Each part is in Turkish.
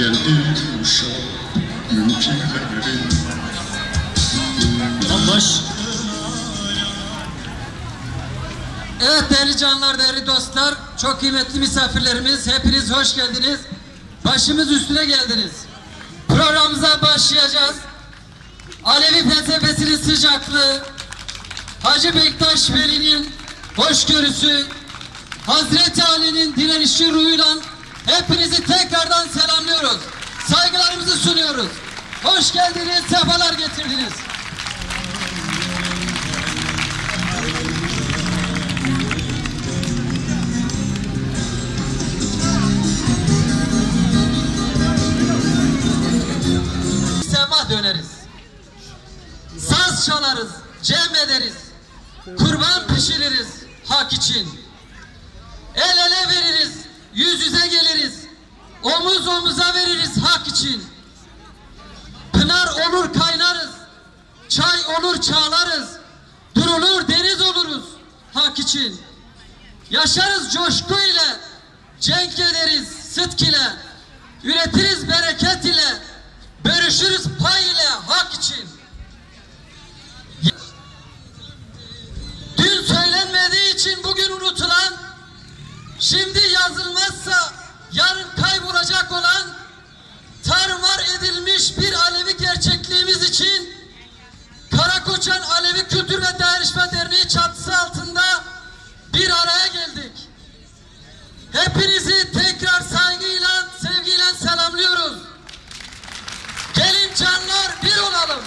geldi uşak mümkünlerin. Evet değerli canlar, değerli dostlar, çok kıymetli misafirlerimiz, hepiniz hoş geldiniz. Başımız üstüne geldiniz. Programımıza başlayacağız. Alevi felsefesinin sıcaklığı, Hacı Bektaş Veli'nin hoşgörüsü, Hazreti Ali'nin direnişi ruhuyla hepinizi tekrardan selamlıyoruz. Saygılarımızı sunuyoruz. Hoş geldiniz, sefalar getirdiniz. sema döneriz. Saz çalarız, cem ederiz. Kurban pişiririz hak için. El ele veririz, yüz yüze geliriz. Omuz omuza veririz hak için. Pınar olur kaynarız. Çay olur çağlarız. Durulur deniz oluruz hak için. Yaşarız coşku ile. Cenk ederiz sıdk ile. Üretiriz bereket ile. Bölüşürüz pay ile hak için. Dün söylenmediği için bugün unutulan, şimdi yazılmazsa yarın kaybolacak olan, tarumar edilmiş bir Alevi gerçekliğimiz için Karakoçan Alevi Kültür ve Dayanışma Derneği çatısı altında bir araya geldik. Hepinizi tekrar saygıyla, sevgiyle selamlıyoruz. Gelin canlar bir olalım.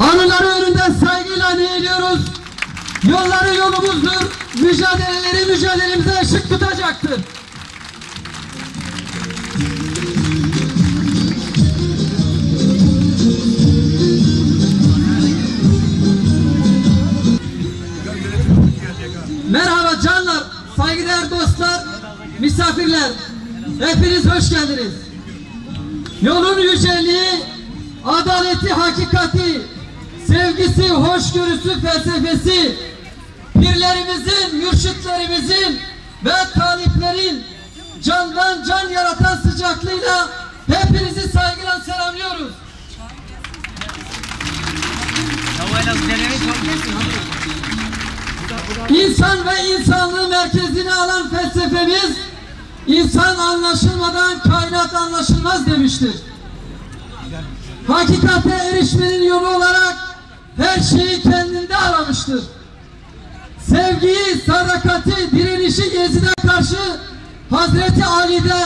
Anıları önünde saygıyla eğiliyoruz. Yolları yolumuzdur. Mücadeleleri mücadelemize ışık tutacaktır. Merhaba canlar, saygıdeğer dostlar, misafirler. Hepiniz hoş geldiniz. Yolun yüceliği, adaleti, hakikati, sevgisi, hoşgörüsü, felsefesi, pirlerimizin, mürşitlerimizin ve taliplerin candan can yaratan sıcaklığıyla hepinizi saygıyla selamlıyoruz. İnsan ve insanlığı merkezine alan felsefemiz insan anlaşılmadan kainat anlaşılmaz demiştir. Hakikate erişmenin yolu olarak her şeyi kendinde aramıştır. Sevgiyi, sadakati, direnişi Yezid'e karşı Hazreti Ali'de,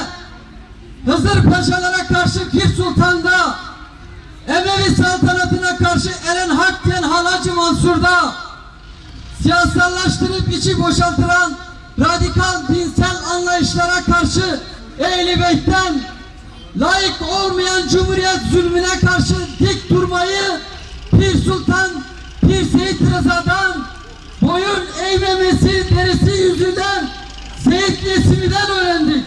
Hızır Paşalara karşı Pir Sultan'da, Emevi saltanatına karşı Eren Hakken Halacı Mansur'da, siyasallaştırıp içi boşaltılan radikal dinsel anlayışlara karşı Ehl-i Beyt'ten layık olmayan cumhuriyet zulmüne karşı dik durmayı Pir Sultan Pir Seyit Rıza'dan boyun eğmemesi derisi yüzünden Seyit Nesimi'den öğrendik.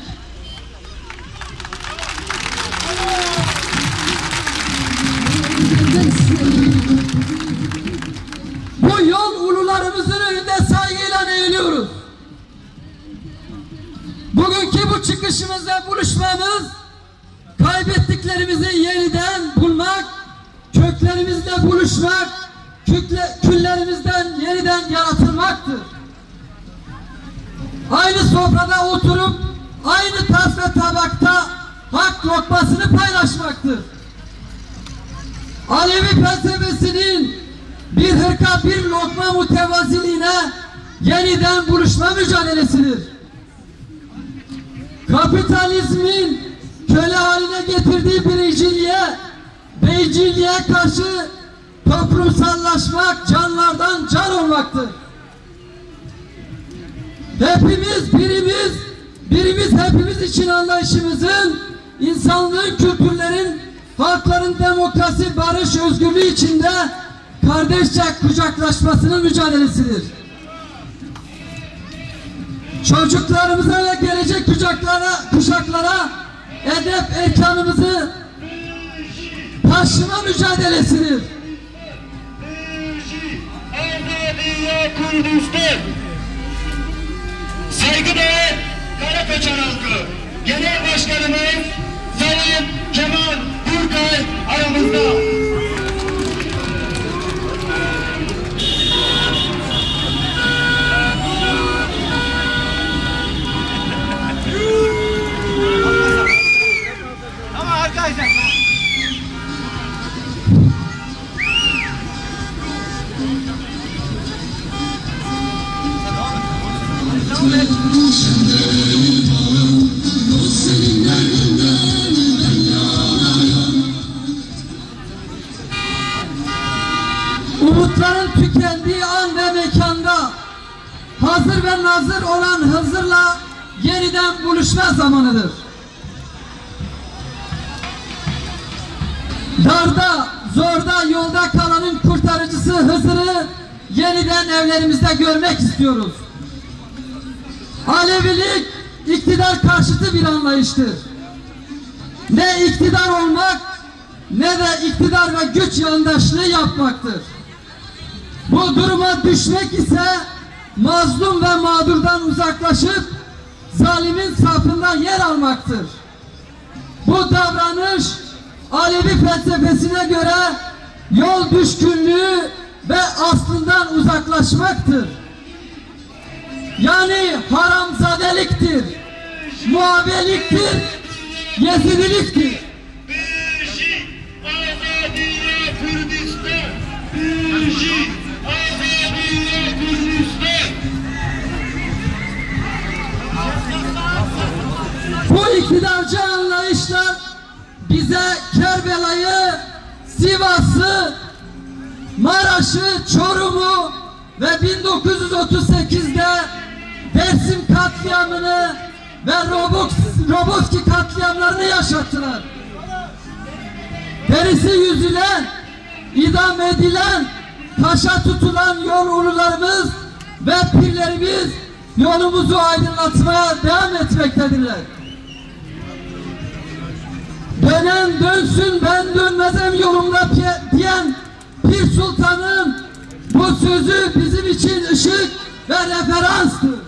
Bu yol ulularımızın önünde saygıyla eğiliyoruz. Bugünkü bu çıkışımız ve buluşmamız kaybettiklerimizi yeniden bulmak, köklerimizle buluşmak, kütle, küllerimizden yeniden yaratılmaktır. Aynı sofrada oturup aynı tas ve tabakta hak lokmasını paylaşmaktır. Alevi felsefesinin bir hırka bir lokma mutevaziliğine yeniden buluşma mücadelesidir. Kapitalizmin köle haline getirdiği biriciliğe, beyciliğe karşı toplumsallaşmak canlardan can olmaktır. Hepimiz birimiz, birimiz hepimiz için anlayışımızın insanlığın kültürlerin, halkların demokrasi, barış, özgürlüğü içinde kardeşçe kucaklaşmasının mücadelesidir. Çocuklarımıza ve gelecek kuşaklara, kuşaklara edep erkanımızı taşıma mücadelesidir. Azadiye Kürdistan Saygıdeğer Karakoçan halkı Genel Başkanımız Sayın Kemal Gürkay aramızda. Ama arkadaşlar olan Hızır'la yeniden buluşma zamanıdır. Darda, zorda, yolda kalanın kurtarıcısı Hızır'ı yeniden evlerimizde görmek istiyoruz. Alevilik iktidar karşıtı bir anlayıştır. Ne iktidar olmak ne de iktidar ve güç yandaşlığı yapmaktır. Bu duruma düşmek ise mazlum ve mağdurdan uzaklaşıp zalimin safında yer almaktır. Bu davranış Alevi felsefesine göre yol düşkünlüğü ve aslından uzaklaşmaktır. Yani haramzadeliktir, muhabeliktir, yezidiliktir. İktidarcı anlayışlar bize Kerbela'yı, Sivas'ı, Maraş'ı, Çorum'u ve 1938'de Dersim katliamını ve Robok, Roboski katliamlarını yaşattılar. Derisi yüzülen, idam edilen, taşa tutulan yol ulularımız ve pirlerimiz yolumuzu aydınlatmaya devam etmektedirler. Dönen dönsün ben dönmezem yolumda diyen Pir Sultan'ın bu sözü bizim için ışık ve referanstır.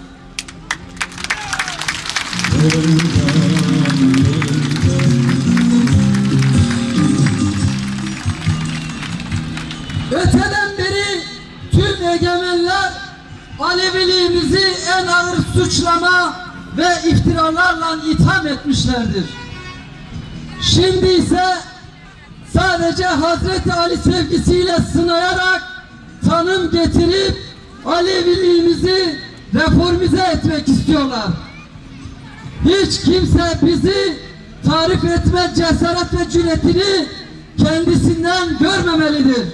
Öteden beri tüm egemenler Aleviliğimizi en ağır suçlama ve iftiralarla itham etmişlerdir. Şimdi ise sadece Hazreti Ali sevgisiyle sınayarak tanım getirip Aleviliğimizi reformize etmek istiyorlar. Hiç kimse bizi tarif etme cesaret ve cüretini kendisinden görmemelidir.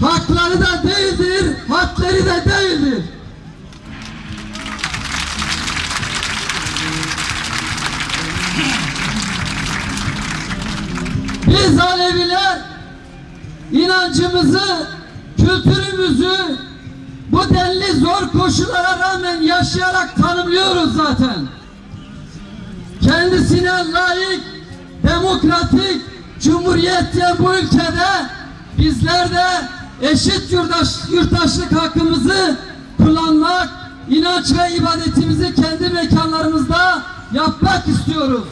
Hakları da değildir, hadleri de değildir. Biz Aleviler inancımızı, kültürümüzü bu denli zor koşullara rağmen yaşayarak tanımlıyoruz zaten. Kendisine layık, demokratik, cumhuriyet diye bu ülkede bizler de eşit yurdaş, yurttaşlık hakkımızı kullanmak, inanç ve ibadetimizi kendi mekanlarımızda yapmak istiyoruz.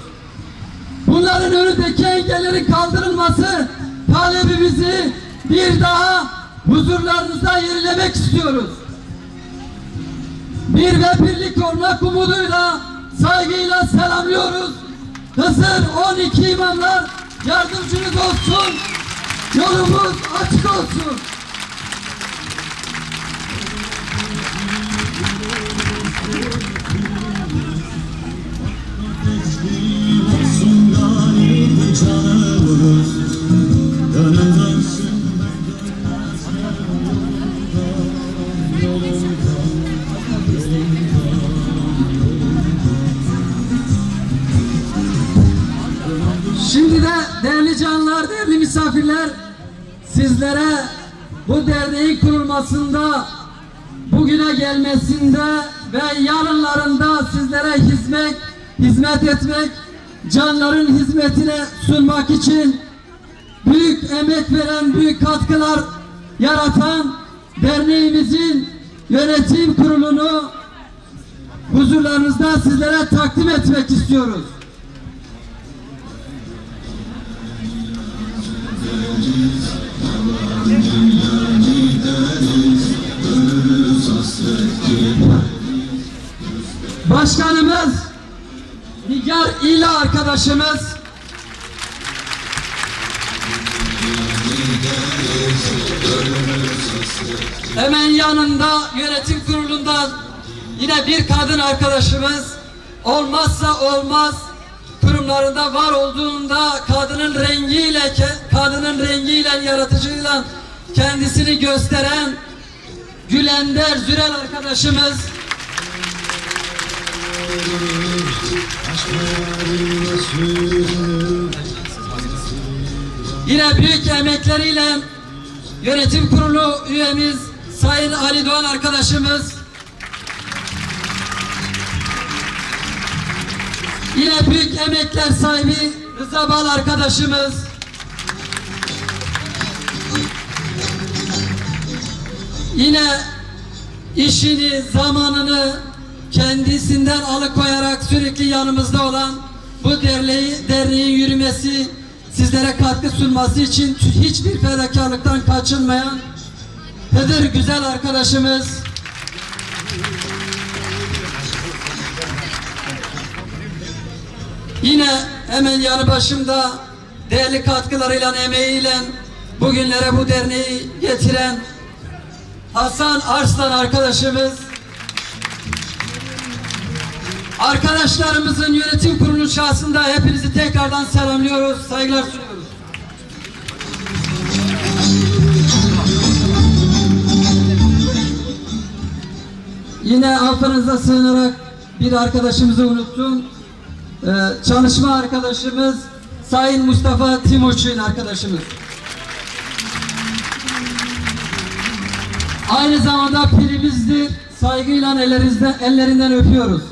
Bunların önündeki engellerin kaldırılması talebimizi bir daha huzurlarınızda yenilemek istiyoruz. Bir ve birlik olmak umuduyla saygıyla selamlıyoruz. Hızır 12 imamlar yardımcınız olsun. Yolumuz açık. Olsun Şimdi de değerli canlar, değerli misafirler sizlere bu derneğin kurulmasında bugüne gelmesinde ve yarınlarında sizlere hizmet hizmet etmek canların hizmetine sunmak için büyük emek veren büyük katkılar yaratan derneğimizin yönetim kurulunu huzurlarınızda sizlere takdim etmek istiyoruz. Başkanımız Nigar İla arkadaşımız. Hemen yanında yönetim kurulundan yine bir kadın arkadaşımız. Olmazsa olmaz kurumlarında var olduğunda kadının rengiyle kadının rengiyle yaratıcıyla kendisini gösteren Gülender Zürel arkadaşımız Yine büyük emekleriyle yönetim kurulu üyemiz Sayın Ali Doğan arkadaşımız. Yine büyük emekler sahibi Rıza Bal arkadaşımız. Yine işini, zamanını kendisinden alıkoyarak sürekli yanımızda olan bu derneği, derneğin yürümesi, sizlere katkı sunması için hiçbir fedakarlıktan kaçınmayan Hıdır güzel arkadaşımız. Yine hemen yanı başımda değerli katkılarıyla, emeğiyle bugünlere bu derneği getiren Hasan Arslan arkadaşımız Arkadaşlarımızın yönetim kurulu şahsında hepinizi tekrardan selamlıyoruz, saygılar sunuyoruz. Yine affınıza sığınarak bir arkadaşımızı unuttum. Ee, çalışma arkadaşımız Sayın Mustafa Timuçin arkadaşımız. Aynı zamanda pirimizdir. Saygıyla ellerinizden, ellerinden öpüyoruz.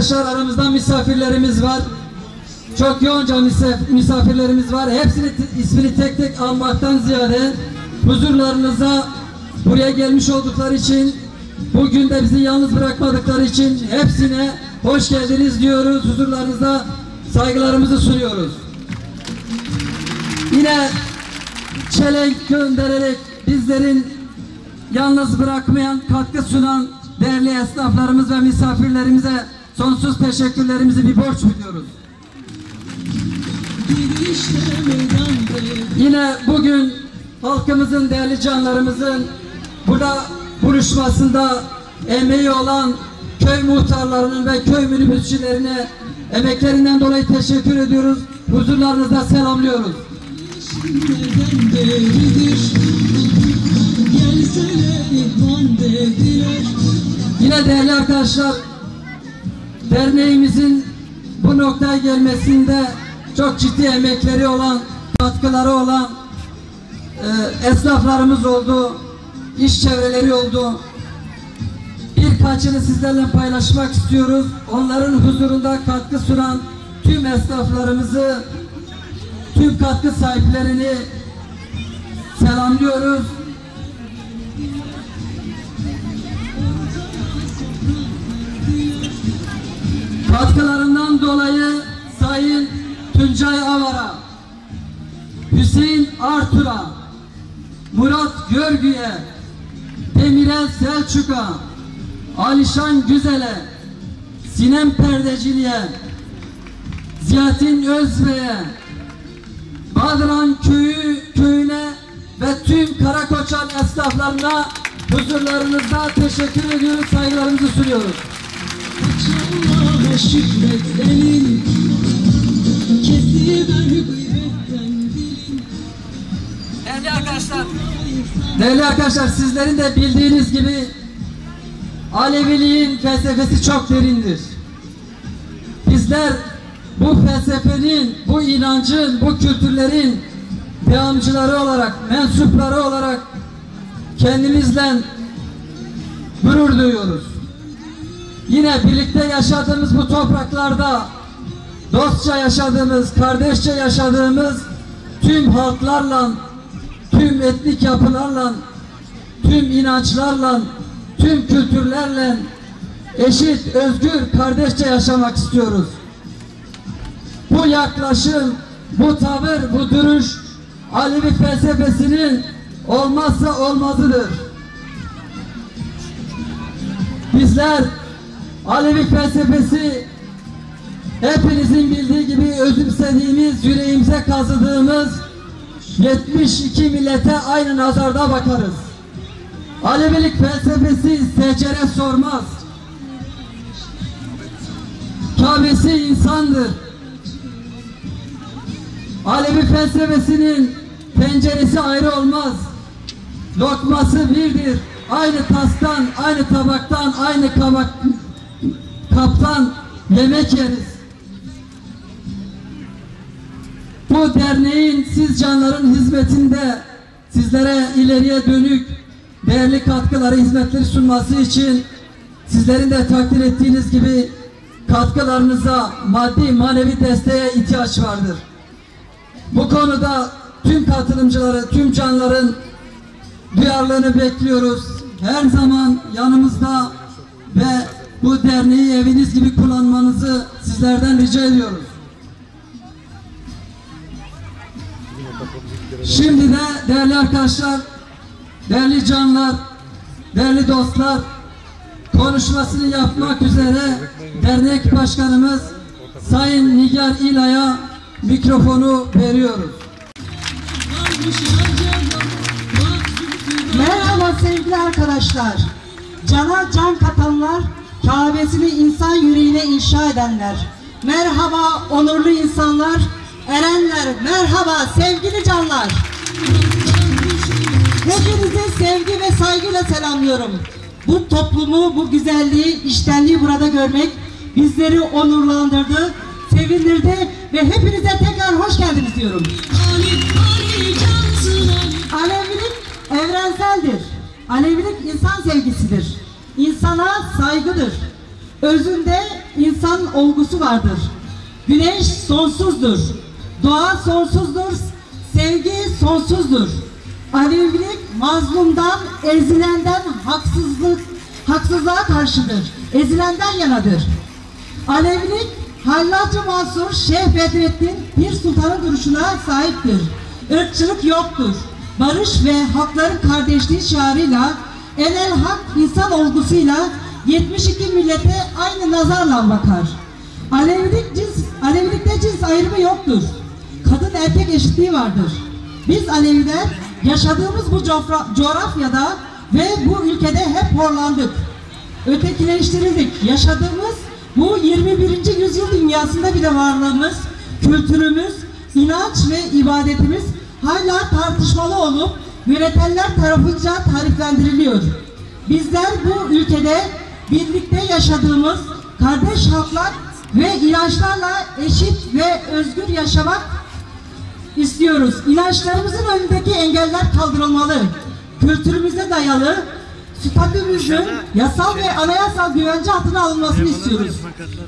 arkadaşlar aramızda misafirlerimiz var. Çok yoğunca misaf- misafirlerimiz var. Hepsini ismini tek tek almaktan ziyade huzurlarınıza buraya gelmiş oldukları için bugün de bizi yalnız bırakmadıkları için hepsine hoş geldiniz diyoruz. Huzurlarınızda saygılarımızı sunuyoruz. Yine çelenk göndererek bizlerin yalnız bırakmayan, katkı sunan değerli esnaflarımız ve misafirlerimize sonsuz teşekkürlerimizi bir borç biliyoruz. Yine bugün halkımızın, değerli canlarımızın burada buluşmasında emeği olan köy muhtarlarının ve köy minibüsçülerine emeklerinden dolayı teşekkür ediyoruz. Huzurlarınızda selamlıyoruz. Yine değerli arkadaşlar derneğimizin bu noktaya gelmesinde çok ciddi emekleri olan, katkıları olan e, esnaflarımız oldu, iş çevreleri oldu. Birkaçını sizlerle paylaşmak istiyoruz. Onların huzurunda katkı sunan tüm esnaflarımızı, tüm katkı sahiplerini selamlıyoruz. Katkılarından dolayı Sayın Tuncay Avar'a, Hüseyin Artur'a, Murat Görgü'ye, Demirel Selçuk'a, Alişan Güzel'e, Sinem Perdecili'ye, Ziyatin Özbey'e, Badran Köyü köyüne ve tüm Karakoçan esnaflarına huzurlarınızda teşekkür ediyoruz, saygılarımızı sunuyoruz. Kesiver gıybetten dilin Değerli arkadaşlar, değerli arkadaşlar sizlerin de bildiğiniz gibi Aleviliğin felsefesi çok derindir. Bizler bu felsefenin, bu inancın, bu kültürlerin devamcıları olarak, mensupları olarak kendimizle gurur duyuyoruz. Yine birlikte yaşadığımız bu topraklarda dostça yaşadığımız, kardeşçe yaşadığımız tüm halklarla, tüm etnik yapılarla, tüm inançlarla, tüm kültürlerle eşit, özgür, kardeşçe yaşamak istiyoruz. Bu yaklaşım, bu tavır, bu duruş Alevi felsefesinin olmazsa olmazıdır. Bizler Alevi felsefesi hepinizin bildiği gibi özümsediğimiz, yüreğimize kazıdığımız 72 millete aynı nazarda bakarız. Alevilik felsefesi secere sormaz. Kabesi insandır. Alevi felsefesinin penceresi ayrı olmaz. Lokması birdir. Aynı tastan, aynı tabaktan, aynı kabak, kaptan yemek yeriz. Bu derneğin siz canların hizmetinde sizlere ileriye dönük değerli katkıları, hizmetleri sunması için sizlerin de takdir ettiğiniz gibi katkılarınıza maddi manevi desteğe ihtiyaç vardır. Bu konuda tüm katılımcıları, tüm canların duyarlılığını bekliyoruz. Her zaman yanımızda ve bu derneği eviniz gibi kullanmanızı sizlerden rica ediyoruz. Şimdi de değerli arkadaşlar, değerli canlar, değerli dostlar, konuşmasını yapmak üzere dernek başkanımız Sayın Nigar İla'ya mikrofonu veriyoruz. Merhaba sevgili arkadaşlar. Cana can katanlar, Kabe'sini insan yüreğine inşa edenler. Merhaba onurlu insanlar, erenler. Merhaba sevgili canlar. Hepinizi sevgi ve saygıyla selamlıyorum. Bu toplumu, bu güzelliği, iştenliği burada görmek bizleri onurlandırdı, sevindirdi ve hepinize tekrar hoş geldiniz diyorum. Alevilik evrenseldir. Alevilik insan sevgisidir. İnsana saygıdır. Özünde insan olgusu vardır. Güneş sonsuzdur. Doğa sonsuzdur. Sevgi sonsuzdur. Alevilik mazlumdan, ezilenden haksızlık, haksızlığa karşıdır. Ezilenden yanadır. Alevilik Hallacı Mansur Şeyh Bedrettin Pir Sultan'ın duruşuna sahiptir. Irkçılık yoktur. Barış ve hakların kardeşliği şiarıyla enel hak insan olgusuyla 72 millete aynı nazarla bakar. Alevilik cins, Alevilikte cins ayrımı yoktur. Kadın erkek eşitliği vardır. Biz Aleviler yaşadığımız bu cofra- coğrafyada ve bu ülkede hep horlandık ötekileştirildik. Yaşadığımız bu 21. yüzyıl dünyasında bile varlığımız, kültürümüz, inanç ve ibadetimiz hala tartışmalı olup yönetenler tarafınca tariflendiriliyor. Bizler bu ülkede birlikte yaşadığımız kardeş halklar ve inançlarla eşit ve özgür yaşamak istiyoruz. İnançlarımızın önündeki engeller kaldırılmalı. Kültürümüze dayalı statümüzün yasal ve anayasal güvence altına alınmasını istiyoruz.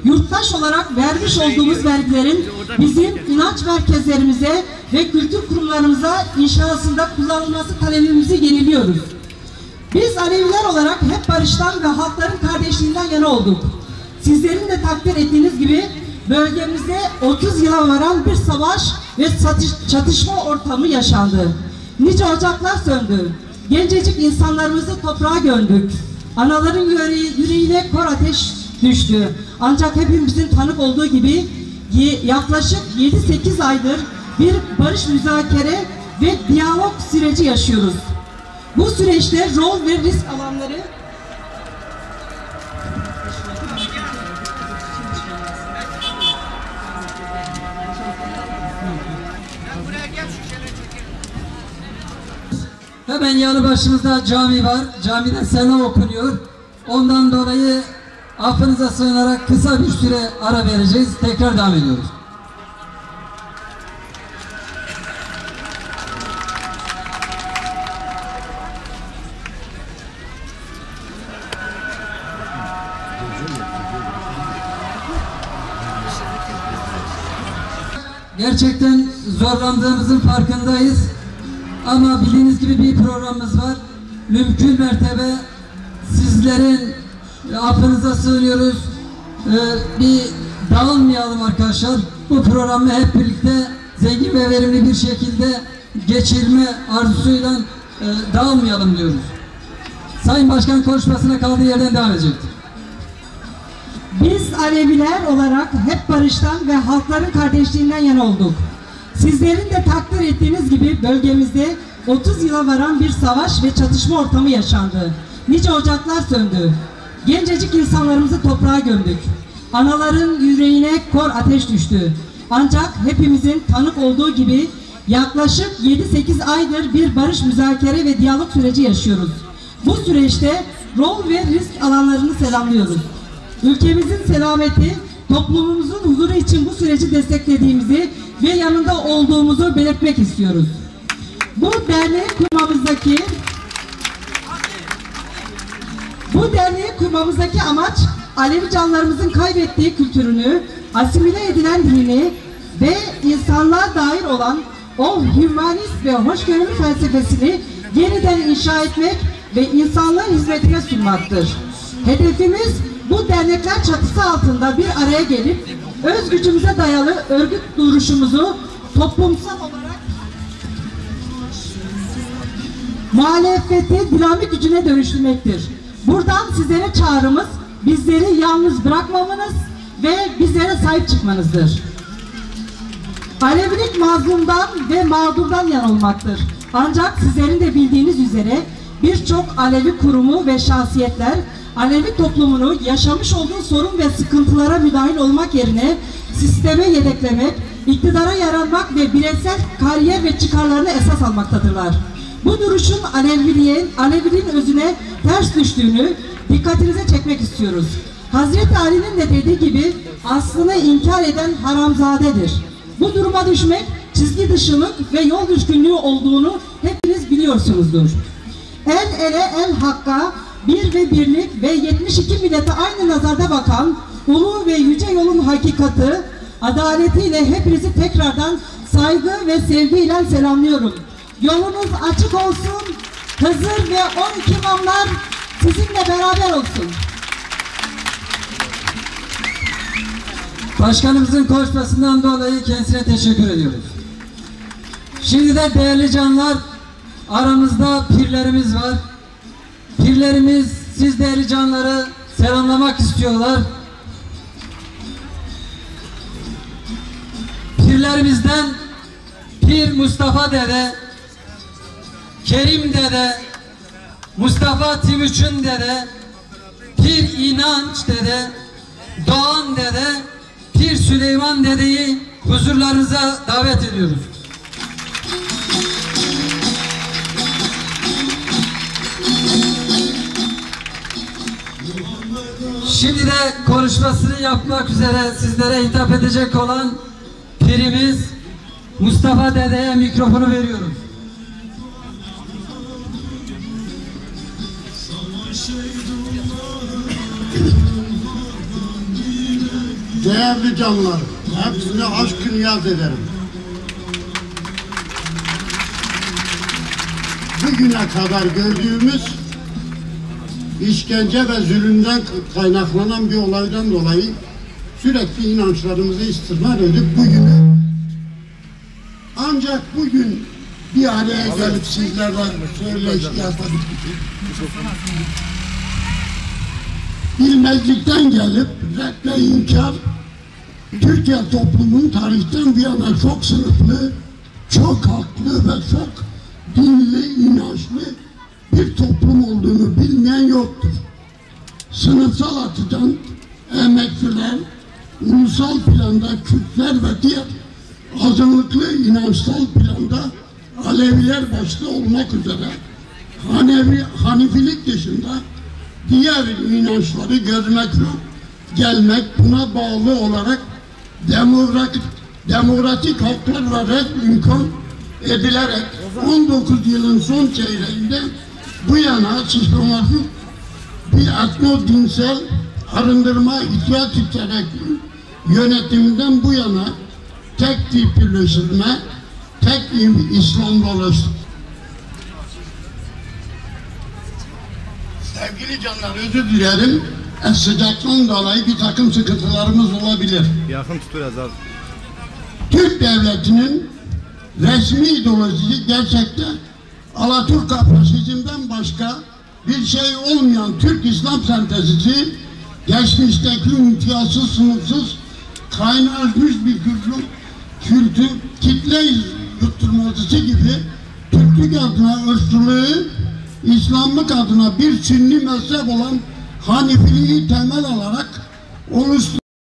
Yurttaş olarak vermiş olduğumuz vergilerin bizim inanç merkezlerimize ve kültür kurumlarımıza inşasında kullanılması talebimizi yeniliyoruz. Biz Aleviler olarak hep barıştan ve halkların kardeşliğinden yana olduk. Sizlerin de takdir ettiğiniz gibi bölgemizde 30 yıla varan bir savaş ve çatışma ortamı yaşandı. Nice ocaklar söndü. Gencecik insanlarımızı toprağa gömdük. Anaların yüreği, yüreğine kor ateş düştü. Ancak hepimizin tanık olduğu gibi yaklaşık 7-8 aydır bir barış müzakere ve diyalog süreci yaşıyoruz. Bu süreçte rol ve risk alanları Hemen yanı başımızda cami var. Camide selam okunuyor. Ondan dolayı affınıza sığınarak kısa bir süre ara vereceğiz. Tekrar devam ediyoruz. Gerçekten zorlandığımızın farkındayız. Ama bildiğiniz gibi bir programımız var. Mümkün mertebe sizlerin e, affınıza sığınıyoruz. Ee, bir dağılmayalım arkadaşlar. Bu programı hep birlikte zengin ve verimli bir şekilde geçirme arzusuyla e, dağılmayalım diyoruz. Sayın Başkan konuşmasına kaldığı yerden devam edecektir. Aleviler olarak hep barıştan ve halkların kardeşliğinden yana olduk. Sizlerin de takdir ettiğiniz gibi bölgemizde 30 yıla varan bir savaş ve çatışma ortamı yaşandı. Nice ocaklar söndü. Gencecik insanlarımızı toprağa gömdük. Anaların yüreğine kor ateş düştü. Ancak hepimizin tanık olduğu gibi yaklaşık 7-8 aydır bir barış müzakere ve diyalog süreci yaşıyoruz. Bu süreçte rol ve risk alanlarını selamlıyoruz. Ülkemizin selameti, toplumumuzun huzuru için bu süreci desteklediğimizi ve yanında olduğumuzu belirtmek istiyoruz. Bu derneği kurmamızdaki bu derneği kurmamızdaki amaç Alevi canlarımızın kaybettiği kültürünü, asimile edilen dinini ve insanlığa dair olan o hümanist ve hoşgörülü felsefesini yeniden inşa etmek ve insanlığın hizmetine sunmaktır. Hedefimiz bu dernekler çatısı altında bir araya gelip öz gücümüze dayalı örgüt duruşumuzu toplumsal olarak muhalefeti dinamik gücüne dönüştürmektir. Buradan sizlere çağrımız bizleri yalnız bırakmamanız ve bizlere sahip çıkmanızdır. Alevilik mazlumdan ve mağdurdan yan olmaktır. Ancak sizlerin de bildiğiniz üzere birçok Alevi kurumu ve şahsiyetler Alevi toplumunu yaşamış olduğu sorun ve sıkıntılara müdahil olmak yerine sisteme yedeklemek, iktidara yaranmak ve bireysel kariyer ve çıkarlarını esas almaktadırlar. Bu duruşun Aleviliğin, Aleviliğin özüne ters düştüğünü dikkatinize çekmek istiyoruz. Hazreti Ali'nin de dediği gibi aslını inkar eden haramzadedir. Bu duruma düşmek çizgi dışılık ve yol düşkünlüğü olduğunu hepiniz biliyorsunuzdur. El ele el hakka bir ve birlik ve 72 millete aynı nazarda bakan ulu ve yüce yolun hakikati adaletiyle hepinizi tekrardan saygı ve sevgiyle selamlıyorum. Yolunuz açık olsun. Hızır ve 12 imamlar sizinle beraber olsun. Başkanımızın konuşmasından dolayı kendisine teşekkür ediyoruz. Şimdi de değerli canlar aramızda pirlerimiz var. Pirlerimiz siz değerli canları selamlamak istiyorlar. Pirlerimizden Pir Mustafa Dede, Kerim Dede, Mustafa Timuçin Dede, Pir İnanç Dede, Doğan Dede, Pir Süleyman Dede'yi huzurlarınıza davet ediyoruz. Şimdi de konuşmasını yapmak üzere sizlere hitap edecek olan pirimiz Mustafa Dede'ye mikrofonu veriyoruz. Değerli canlar, hepsine aşk niyaz ederim. Bugüne kadar gördüğümüz işkence ve zulümden kaynaklanan bir olaydan dolayı sürekli inançlarımızı istismar edip bugünü ancak bugün bir araya gelip sizlerle söyleşi yapalım. Bilmezlikten gelip red inkar Türkiye toplumunun tarihten bir yana çok sınıflı, çok haklı ve çok dinli, inançlı bir toplum olduğunu bilmeyen yoktur. Sınıfsal açıdan emekliler, ulusal planda Kürtler ve diğer azınlıklı inançsal planda Aleviler başta olmak üzere Hanefi, Hanifilik dışında diğer inançları görmek ve gelmek buna bağlı olarak demokratik, demokratik haklar ve red imkan edilerek 19 yılın son çeyreğinde bu yana sistematik bir etno dinsel arındırma ihtiyaç içerek yönetiminden bu yana tek tipleştirme, tek İslam dolaştı. Sevgili canlar özür dilerim. E, sıcaktan dolayı bir takım sıkıntılarımız olabilir. Yakın tut biraz abi. Türk devletinin resmi ideolojisi gerçekten Alaturk faşizmden başka bir şey olmayan Türk İslam sentezisi geçmişteki imtiyazsız sınıfsız kaynaşmış bir kültür, kültür kitle yutturmacısı gibi Türklük adına ırkçılığı İslamlık adına bir Sünni mezhep olan Hanifiliği temel alarak oluştu.